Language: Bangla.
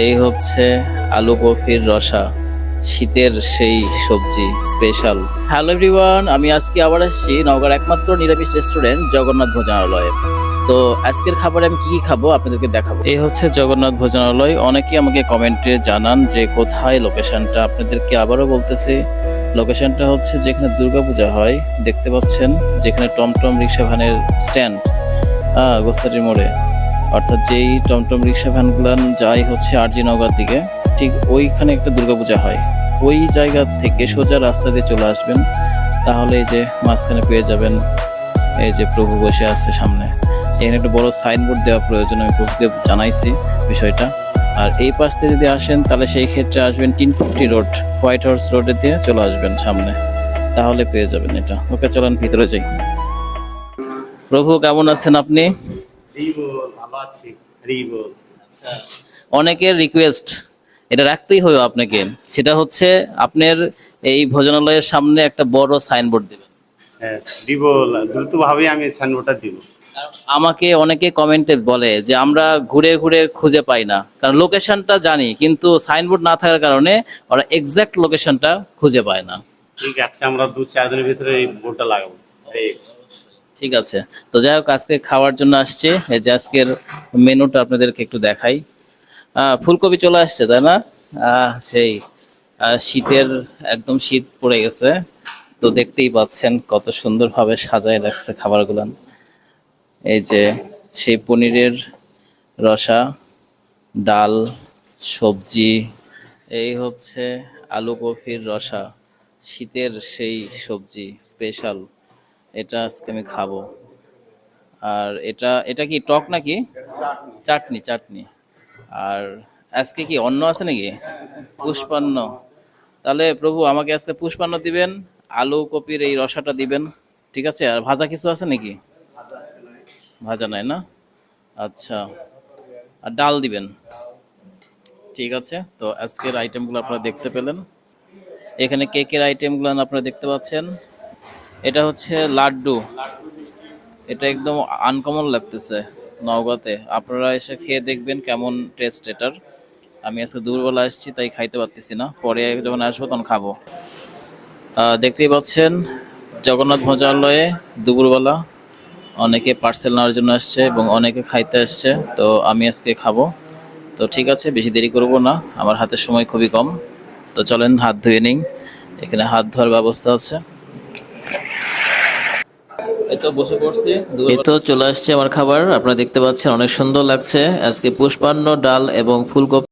এই হচ্ছে আলু কফির রসা, শীতের সেই সবজি স্পেশাল হ্যালো এভরিওয়ান আমি আজকে আবার আসছি নগর একমাত্র নিরামিষ রেস্টুরেন্ট জগন্নাথ ভোজনালয়ে। তো আজকের খাবারে আমি কি কি খাব আপনাদেরকে দেখাবো। এই হচ্ছে জগন্নাথ ভোজনালয়। অনেকেই আমাকে কমেন্টে জানান যে কোথায় লোকেশনটা আপনাদেরকে আবারও বলতেছি লোকেশনটা হচ্ছে যেখানে দুর্গাপূজা হয়, দেখতে পাচ্ছেন, যেখানে টমটম রিক্সা ভ্যানের স্ট্যান্ড গোস্তাটির মোড়ে। অর্থাৎ যেই টমটম রিক্সা ভ্যানগুলান যায় হচ্ছে আরজি নগর দিকে, ঠিক ওইখানে একটা দুর্গাপূজা হয়। ওই জায়গা থেকে সোজা রাস্তা দিয়ে চলে আসবেন, তাহলে এই যে মাঝখানে পেয়ে যাবেন এই যে প্রভু বসে আছে সামনে। এখানে একটা বড় সাইনবোর্ড দেওয়া প্রয়োজন, আমি প্রভুকে জানাইছি বিষয়টা। আর এই পাশ থেকে যদি আসেন, তাহলে সেই ক্ষেত্রে আসবেন তিন ফিফটি রোড, হোয়াইট হাউস রোডে দিয়ে চলে আসবেন সামনে। তাহলে পেয়ে যাবেন এটা। ওকে, চলেন ভিতরে যাই। প্রভু, কেমন আছেন আপনি? রিবল অনেকের রিকোয়েস্ট এটা রাখতেই হবে আপনাকে। সেটা হচ্ছে আপনার এই ভোজনালয়ের সামনে একটা বড় সাইনবোর্ড দেবেন। হ্যাঁ রিবল দ্রুত আমি সাইনবোর্ডটা দিব। আমাকে অনেকে কমেন্টে বলে যে আমরা ঘুরে ঘুরে খুঁজে পাই না। কারণ লোকেশনটা জানি কিন্তু সাইনবোর্ড না থাকার কারণে ওরা এক্সাক্ট লোকেশনটা খুঁজে পায় না। ঠিক আছে আমরা দু চার দিনের ভিতরে এই বোর্ডটা লাগাবো। ঠিক আছে। তো যাই হোক, আজকে খাওয়ার জন্য আসছে। এই যে আজকের মেনুটা আপনাদেরকে একটু দেখাই। ফুলকপি চলে আসছে, তাই না? সেই শীতের একদম শীত পড়ে গেছে। তো দেখতেই পাচ্ছেন কত সুন্দরভাবে সাজায় রাখছে খাবারগুলো। এই যে সেই পনিরের রসা, ডাল, সবজি, এই হচ্ছে আলু কফির রসা, শীতের সেই সবজি স্পেশাল এটা আজকে আমি খাব। আর এটা এটা কি টক নাকি? চাটনি চাটনি। আর আজকে কি অন্ন আছে নাকি? পুষ্পান্ন। তাহলে প্রভু, আমাকে আজকে পুষ্পান্ন দিবেন, আলু কপির এই রসাটা দিবেন, ঠিক আছে? আর ভাজা কিছু আছে নাকি? ভাজা নাই না? আচ্ছা। আর ডাল দিবেন। ঠিক আছে, তো আজকের আইটেমগুলো আপনারা দেখতে পেলেন। এখানে কেকের আইটেমগুলো আপনারা দেখতে পাচ্ছেন? এটা হচ্ছে লাড্ডু। এটা একদম আনকমন লাগতেছে নওগাঁতে। আপনারা এসে খেয়ে দেখবেন কেমন টেস্ট এটার। আমি আজকে দুপুরবেলা আসছি, তাই খাইতে পারতেছি না। পরে যখন আসব তখন খাব। দেখতেই পাচ্ছেন, জগন্নাথ ভোজালয়ে দুপুরবেলা অনেকে পার্সেল নেওয়ার জন্য আসছে এবং অনেকে খাইতে আসছে। তো আমি আজকে খাব। তো ঠিক আছে, বেশি দেরি করব না। আমার হাতে সময় খুবই কম। তো চলেন, হাত ধুয়ে নিই। এখানে হাত ধোয়ার ব্যবস্থা আছে। এই তো চলে আসছে আমার খাবার। আপনারা দেখতে পাচ্ছেন অনেক সুন্দর লাগছে। আজকে পুষ্পান্ন ডাল এবং ফুলকপি